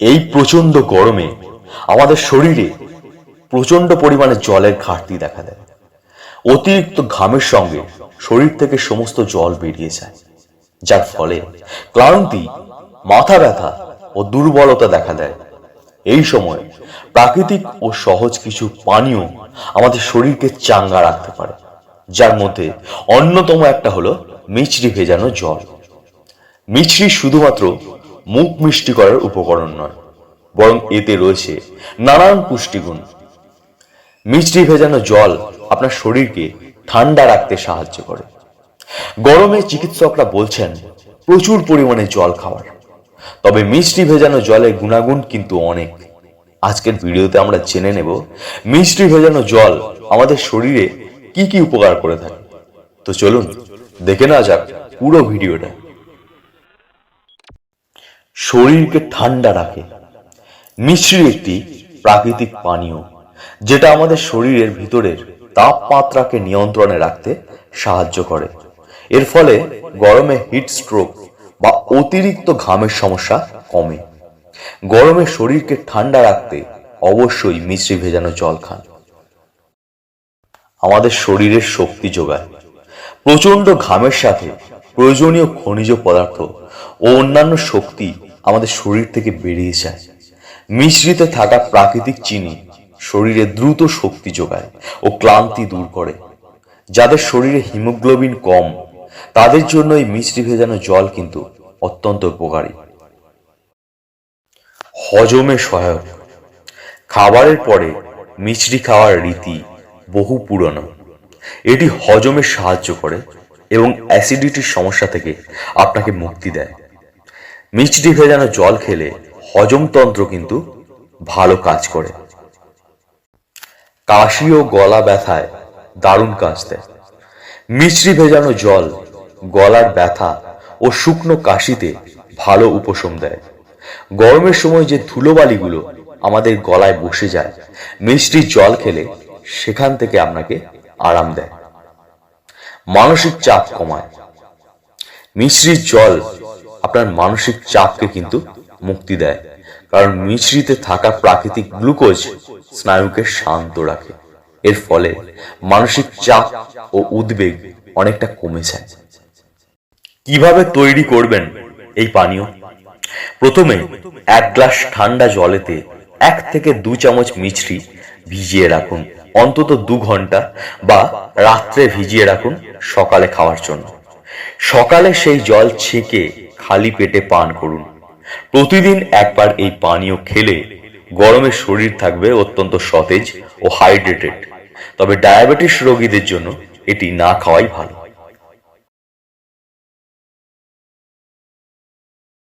এই প্রচণ্ড গরমে আমাদের শরীরে প্রচণ্ড পরিমাণে জলের ঘাটতি দেখা দেয়। অতিরিক্ত ঘামের সঙ্গে শরীর থেকে সমস্ত জল বেরিয়ে যায়। যার ফলে ক্লান্তি, মাথা ব্যথা ও দুর্বলতা দেখা দেয়। এই সময় প্রাকৃতিক ও সহজ কিছু পানীয় আমাদের শরীরকে চাঙ্গা রাখতে পারে, যার মধ্যে অন্যতম একটা হলো মিচড়ি ভেজানো জল। মিছরি শুধুমাত্র মুখ মিষ্টি করার উপকরণ নয়, বরং এতে রয়েছে নানান পুষ্টিগুণ। মিষ্টি ভেজানো জল আপনার শরীরকে ঠান্ডা রাখতে সাহায্য করে। গরমে চিকিৎসকরা বলছেন, প্রচুর পরিমাণে জল খাওয়ার। তবে মিষ্টি ভেজানো জলের গুণাগুণ কিন্তু অনেক। আজকের ভিডিওতে আমরা জেনে নেব, মিষ্টি ভেজানো জল আমাদের শরীরে কি কি উপকার করে থাকে। তো চলুন, দেখে নেওয়া যাক পুরো ভিডিওটা। শরীরকে ঠান্ডা রাখে। মিশ্রি একটি প্রাকৃতিক পানীয়, যেটা আমাদের শরীরের ভিতরের তাপমাত্রাকে নিয়ন্ত্রণে রাখতে সাহায্য করে। এর ফলে গরমে হিট স্ট্রোক বা অতিরিক্ত ঘামের সমস্যা কমে। গরমে শরীরকে ঠান্ডা রাখতে অবশ্যই মিশ্রি ভেজানো জল খান। আমাদের শরীরের শক্তি যোগায়। প্রচণ্ড ঘামের সাথে প্রয়োজনীয় খনিজ পদার্থ ও অন্যান্য শক্তি আমাদের শরীর থেকে বেরিয়ে যায়। মিশ্রিতে থাকা প্রাকৃতিক চিনি শরীরে দ্রুত শক্তি যোগায় ও ক্লান্তি দূর করে। যাদের শরীরে হিমোগ্লোবিন কম, তাদের জন্য এই মিষ্টি ভেজানো জল কিন্তু অত্যন্ত উপকারী। হজমে সহায়ক। খাবারের পরে মিষ্টি খাওয়ার রীতি বহু পুরনো। এটি হজমে সাহায্য করে এবং অ্যাসিডিটির সমস্যা থেকে আপনাকে মুক্তি দেয়। মিষ্টি ভেজানো জল খেলে হজমতন্ত্র কিন্তু ভালো কাজ করে। কাশি ও গলা ব্যথায় দারুণ কাজ দেয় মিষ্টি ভেজানো জল গলার ব্যথা ও শুকনো কাশিতে ভালো উপশম দেয়। গরমের সময় যে ধুলোবালিগুলো আমাদের গলায় বসে যায়, মিষ্টি জল খেলে সেখান থেকে আপনাকে আরাম দেয়। মানসিক চাপ কমায়। মিশ্রির জল আপনার মানসিক চাপকে কিন্তু মুক্তি দেয়। কারণ মিশ্রিতে থাকা প্রাকৃতিক গ্লুকোজ স্নায়ুকে শান্ত রাখে। এর ফলে মানসিক চাপ ও উদ্বেগ অনেকটা কমে যায়। কীভাবে তৈরি করবেন এই পানীয়? প্রথমে এক গ্লাস ঠান্ডা জলেতে এক থেকে দু চামচ মিছরি ভিজিয়ে রাখুন। অন্তত দু ঘণ্টা বা রাত্রে ভিজিয়ে রাখুন সকালে খাওয়ার জন্য। সকালে সেই জল ছেঁকে খালি পেটে পান করুন। প্রতিদিন একবার এই পানীয় খেলে গরমে শরীর থাকবে অত্যন্ত সতেজ ও হাইড্রেটেড তবে ডায়াবেটিস রোগীদের জন্য এটি না খাওয়াই ভালো।